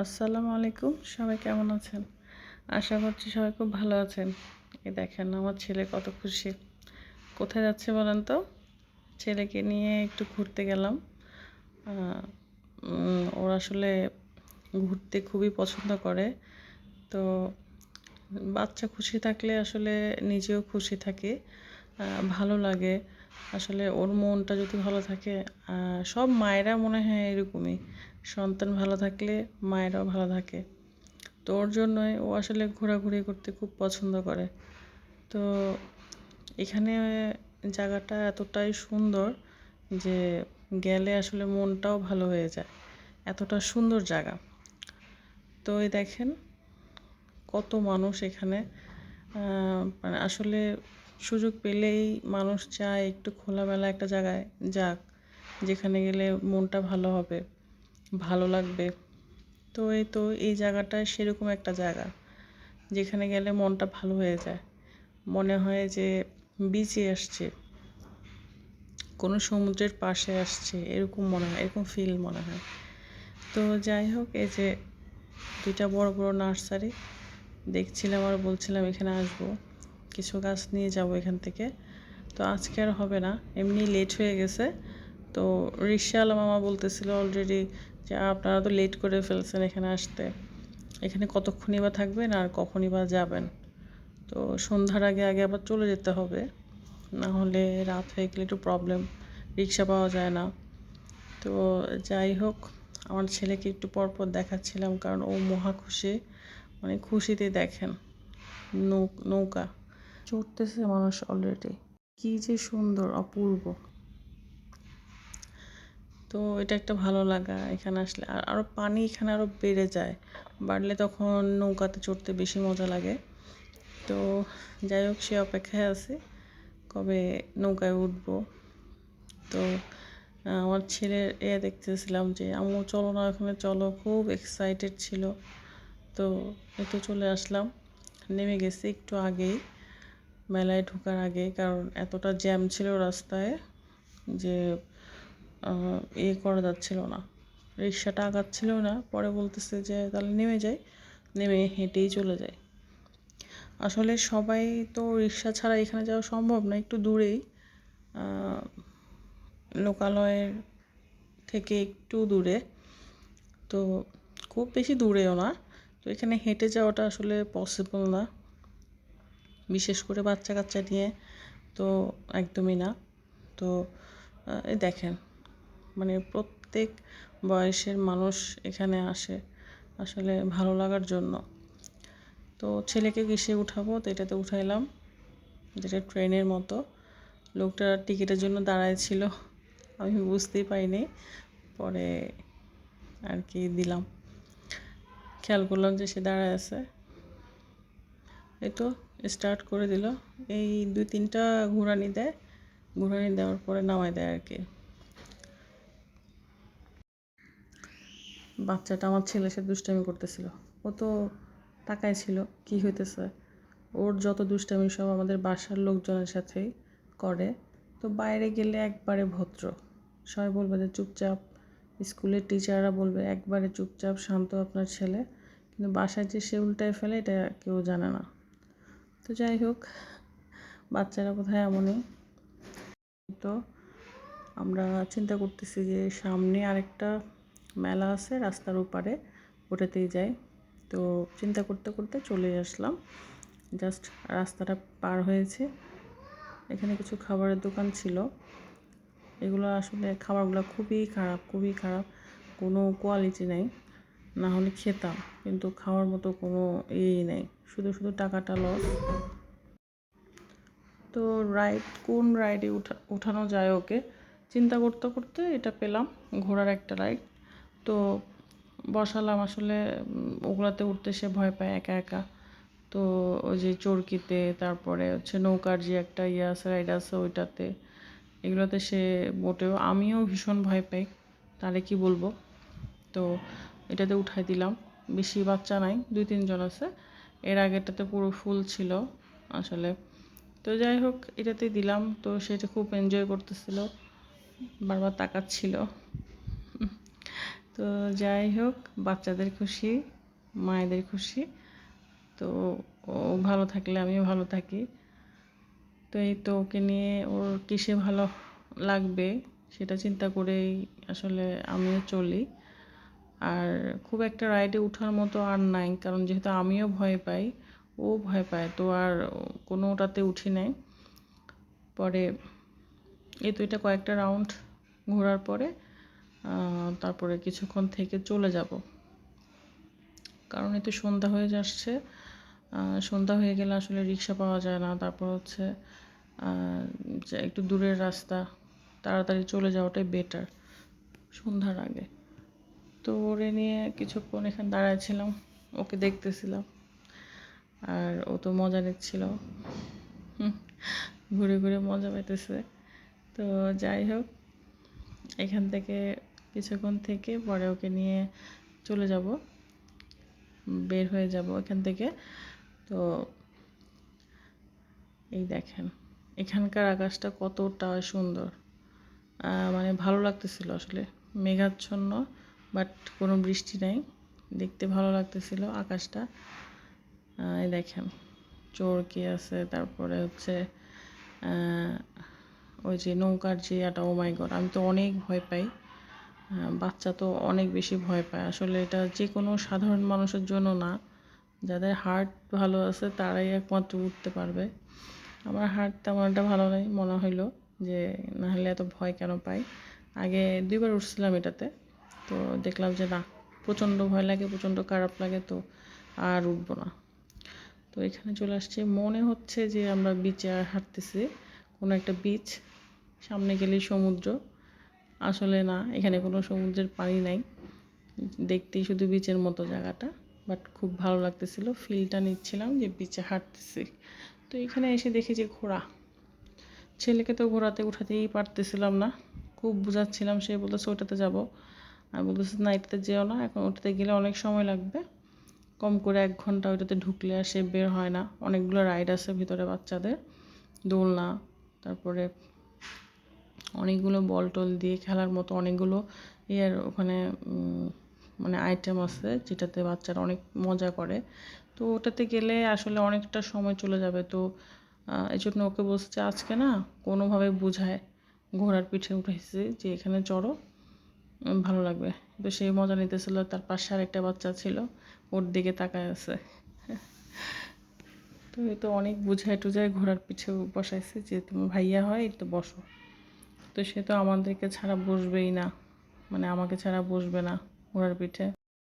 আসসালামু আলাইকুম। সবাই কেমন আছেন? আশা করছি সবাই খুব ভালো আছেন। এই দেখেন, আমার ছেলে কত খুশি। কোথায় যাচ্ছে বলেন তো? ছেলেকে নিয়ে একটু ঘুরতে গেলাম। ওর আসলে ঘুরতে খুবই পছন্দ করে। তো বাচ্চা খুশি থাকলে আসলে নিজেও খুশি থাকে। ভালো লাগে। আসলে ওর মনটা যদি ভালো থাকে সব মায়েরা মনে হয় এরকমই। সন্তান ভালো থাকলে মায়েরাও ভালো থাকে। তো ওর জন্যই ও আসলে ঘোরাঘুরি করতে খুব পছন্দ করে। তো এখানে জায়গাটা এতটাই সুন্দর যে গেলে আসলে মনটাও ভালো হয়ে যায়। এতটা সুন্দর জায়গা। তো এই দেখেন কত মানুষ এখানে। মানে আসলে সুযোগ পেলেই মানুষ চায় একটু খোলামেলা একটা জায়গায় যাক, যেখানে গেলে মনটা ভালো হবে। ভালো লাগবে। তো এই তো এই জায়গাটা সেরকম একটা জায়গা, যেখানে গেলে মনটা ভালো হয়ে যায়। মনে হয় যে বিচে আসছে, কোনো সমুদ্রের পাশে আসছে, এরকম মনে হয়, এরকম ফিল মনে হয়। তো যাই হোক, এই যে দুইটা বড় বড় নার্সারি, দেখছিলাম আর বলছিলাম এখানে আসব, কিছু গাছ নিয়ে যাব এখান থেকে। তো আজকে আর হবে না, এমনি লেট হয়ে গেছে। তো রিক্সাওয়ালা মামা বলতেছিল অলরেডি যে আপনারা তো লেট করে ফেলছেন এখানে আসতে। এখানে কতক্ষণই বা থাকবেন আর কখনই বা যাবেন? তো সন্ধ্যার আগে আগে আবার চলে যেতে হবে। না হলে রাত হয়ে গেলে একটু প্রবলেম রিক্সা পাওয়া যায় না। তো যাই হোক, আমার ছেলেকে একটু পর পর দেখাচ্ছিলাম কারণ ও মহা খুশি মানে খুশিতে দেখেন নৌকা। চড়তেছে মানুষ অলরেডি কি যে সুন্দর, অপূর্ব। তো এটা একটা ভালো লাগা এখানে আসলে। আর আরও পানি এখানে আরও বেড়ে যায়। বাড়লে তখন নৌকাতে চড়তে বেশি মজা লাগে। তো যাই হোক, সে অপেক্ষায় আছে কবে নৌকায় উঠবো। তো আমার ছেলের এ দেখতেছিলাম যে, আম্মু, চলো না, ওখানে চলো। খুব এক্সাইটেড ছিল। তো একটু চলে আসলাম। নেমে গেছি একটু আগেই, মেলায় ঢোকার আগে। কারণ এতটা জ্যাম ছিল রাস্তায় যে ইয়ে করা যাচ্ছিল না। রিক্সাটা আগাচ্ছিল না, পরে বলতেছে যে, তাহলে নেমে যাই। নেমে হেঁটেই চলে যাই আসলে সবাই তো রিক্সা ছাড়া এখানে যাওয়া সম্ভব না, একটু দূরেই। লোকালয়ের থেকে একটু দূরে। তো খুব বেশি দূরেও না। তো এখানে হেঁটে যাওয়াটা আসলে পসিবল না। বিশেষ করে বাচ্চা কাচ্চা নিয়ে তো একদমই না। তো দেখেন। মানে প্রত্যেক বয়সের মানুষ এখানে আসে আসলে ভালো লাগার জন্য। তো ছেলেকে কিসে উঠাবো? তো এটাতে উঠাইলাম, যেটা ট্রেনের মতো। লোকটা টিকিটের জন্য দাঁড়ায় ছিল, আমি বুঝতেই পারিনি। পরে আর কি দিলাম। খেয়াল করলাম যে সে দাঁড়ায় আছে। এই তো স্টার্ট করে দিল। এই দুই তিনটা ঘুরানি দেয়। ঘুরানি দেওয়ার পরে নামায় দেয় আর কি। বাচ্চাটা আমার ছেলে সে দুষ্টামি করতেছিল। ও তো তাকায় ছিল, কি হইতেছে? ওর যত দুষ্টামি সব আমাদের বাসার লোকজনের সাথেই করে। তো বাইরে গেলে একবারে ভদ্র। সবাই বলবে যে, চুপচাপ। স্কুলের টিচাররা বলবে, একবারে চুপচাপ, শান্ত আপনার ছেলে। কিন্তু বাসায় যে সে উল্টায় ফেলে, এটা কেউ জানে না। তো যাই হোক, বাচ্চারা কোথায় এমনই। তো আমরা চিন্তা করতেছি যে সামনে আরেকটা মেলা আছে রাস্তার ওপারে, ওটাতেই যাই। তো চিন্তা করতে করতে চলে আসলাম। জাস্ট রাস্তাটা পার হয়েছে। এখানে কিছু খাবারের দোকান ছিল। এগুলো আসলে খাবারগুলো খুবই খারাপ খুবই খারাপ। কোনো কোয়ালিটি নেই। না হলে খেতাম, কিন্তু খাওয়ার মতো কোনো ইয়েই নেই। শুধু শুধু টাকাটা লস তো রাইড কোন রাইডে উঠা, উঠানো যায় ওকে? চিন্তা করতে করতে এটা পেলাম ঘোড়ার একটা রাইড তো বসালাম আসলে ওগুলাতে উঠতে সে ভয় পায় একা একা। তো ওই যে চরকিতে, তারপরে হচ্ছে নৌকার যে একটা ইয়ে আছে রাইড আছে ওইটাতে, এগুলোতে সে মোটেও, আমিও ভীষণ ভয় পাই, তারে কি বলব? তো এটাতে উঠাই দিলাম, বেশি বাচ্চা নাই, দুই তিনজন আছে, এর আগেরটাতে পুরো ফুল ছিল আসলে। তো যাই হোক, এটাতেই দিলাম, তো সেটা খুব এনজয় করতেছিল, বারবার তাকাচ্ছিল। তো যাই হোক, বাচ্চাদের খুশি, মায়েদের খুশি। তো ও ভালো থাকলে আমিও ভালো থাকি। তো এই তো ওকে নিয়ে ওর কিসে ভালো লাগবে সেটা চিন্তা করেই আসলে আমিও চলি। আর খুব একটা রাইডে ওঠার মতো আর নাই, কারণ যেহেতু আমিও ভয় পাই, ও ভয় পায়, তো আর কোনোটাতে উঠি নাই। পরে এই তো এটা কয়েকটা রাউন্ড ঘোরার পরে তারপরে কিছুক্ষণ থেকে চলে যাব। কারণ এতে সন্ধ্যা হয়ে যাচ্ছে। সন্ধ্যা হয়ে গেলে আসলে রিক্সা পাওয়া যায় না। তারপর হচ্ছে একটু দূরের রাস্তা, তাড়াতাড়ি চলে যাওয়াটাই বেটার সন্ধ্যার আগে। তো ওরে নিয়ে কিছুক্ষণ এখানে দাঁড়াইছিলাম, ওকে দেখতেছিলাম। আর ও তো মজা নিচ্ছিল। ঘুরে ঘুরে মজা পাইতেছে। তো যাই হোক, এখান থেকে কিছুক্ষণ থেকে পরে ওকে নিয়ে চলে যাব। বের হয়ে যাব এখান থেকে। তো এই দেখেন, এখানকার আকাশটা কতটা সুন্দর। মানে ভালো লাগতেছিল আসলে। মেঘাচ্ছন্ন বাট কোনো বৃষ্টি নাই। দেখতে ভালো লাগতেছিল আকাশটা। এই দেখেন, চোর চোরকি আছে, তারপরে হচ্ছে ওই যে নৌকার যে একটা ও গড আমি তো অনেক ভয় পাই। বাচ্চা তো অনেক বেশি ভয় পায়। আসলে এটা যে কোনো সাধারণ মানুষের জন্য না। যাদের হার্ট ভালো আছে, তারাই একমাত্র উঠতে পারবে। আমার হার্ট তেমন একটা ভালো নেই, মনে হইল যে নাহলে এত ভয় কেন পাই। আগে দুইবার উঠছিলাম এটাতে, তো দেখলাম যে না, প্রচণ্ড ভয় লাগে, প্রচণ্ড খারাপ লাগে, তো আর উঠবো না। তো এখানে চলে আসছে। মনে হচ্ছে যে আমরা বিচে আর হাঁটতেছি, কোনো একটা বিচ সামনে গেলেই সমুদ্র। আসলে না, এখানে কোনো সমুদ্রের পানি নাই। দেখতেই শুধু বিচের মতো জায়গাটা বাট খুব ভালো লাগতেছিল। ফিলটা নিচ্ছিলাম যে বিচে হাঁটতেছি। তো এখানে এসে দেখি যে ঘোড়া। ছেলেকে তো ঘোড়াতে উঠাতেই পারতেছিলাম না। খুব বুঝাচ্ছিলাম, সে বলতেছে, ওটাতে যাব। আমি বলতেছি, না, এটাতে যেও না। এখন ওটাতে গেলে অনেক সময় লাগবে। কম করে এক ঘণ্টা ওইটাতে ঢুকলে আর সে বের হয় না। অনেকগুলো রাইড আছে ভিতরে বাচ্চাদের। দোলনা, তারপরে অনেকগুলো বল টল দিয়ে খেলার মতো অনেকগুলো ইয়ার ওখানে মানে আইটেম আছে যেটাতে বাচ্চারা অনেক মজা করে। তো ওটাতে গেলে আসলে অনেকটা সময় চলে যাবে। তো এই জন্য ওকে বলছে আজকে না কোনোভাবে বোঝায়, ঘোড়ার পিঠে উঠেছে যে এখানে চড়ো ভালো লাগবে। তো সেই মজা নিতেছিল, তার পাশে আর একটা বাচ্চা ছিল, ওর দিকে তাকায় আছে। তো এই তো অনেক বুঝায় টুঝায় ঘোড়ার পিঠে বসাইছে যে তুমি ভাইয়া হয়, তো বসো। তো সে তো আমাদেরকে ছাড়া বসবেই না। মানে আমাকে ছাড়া বসবে না ঘোড়ার পিঠে।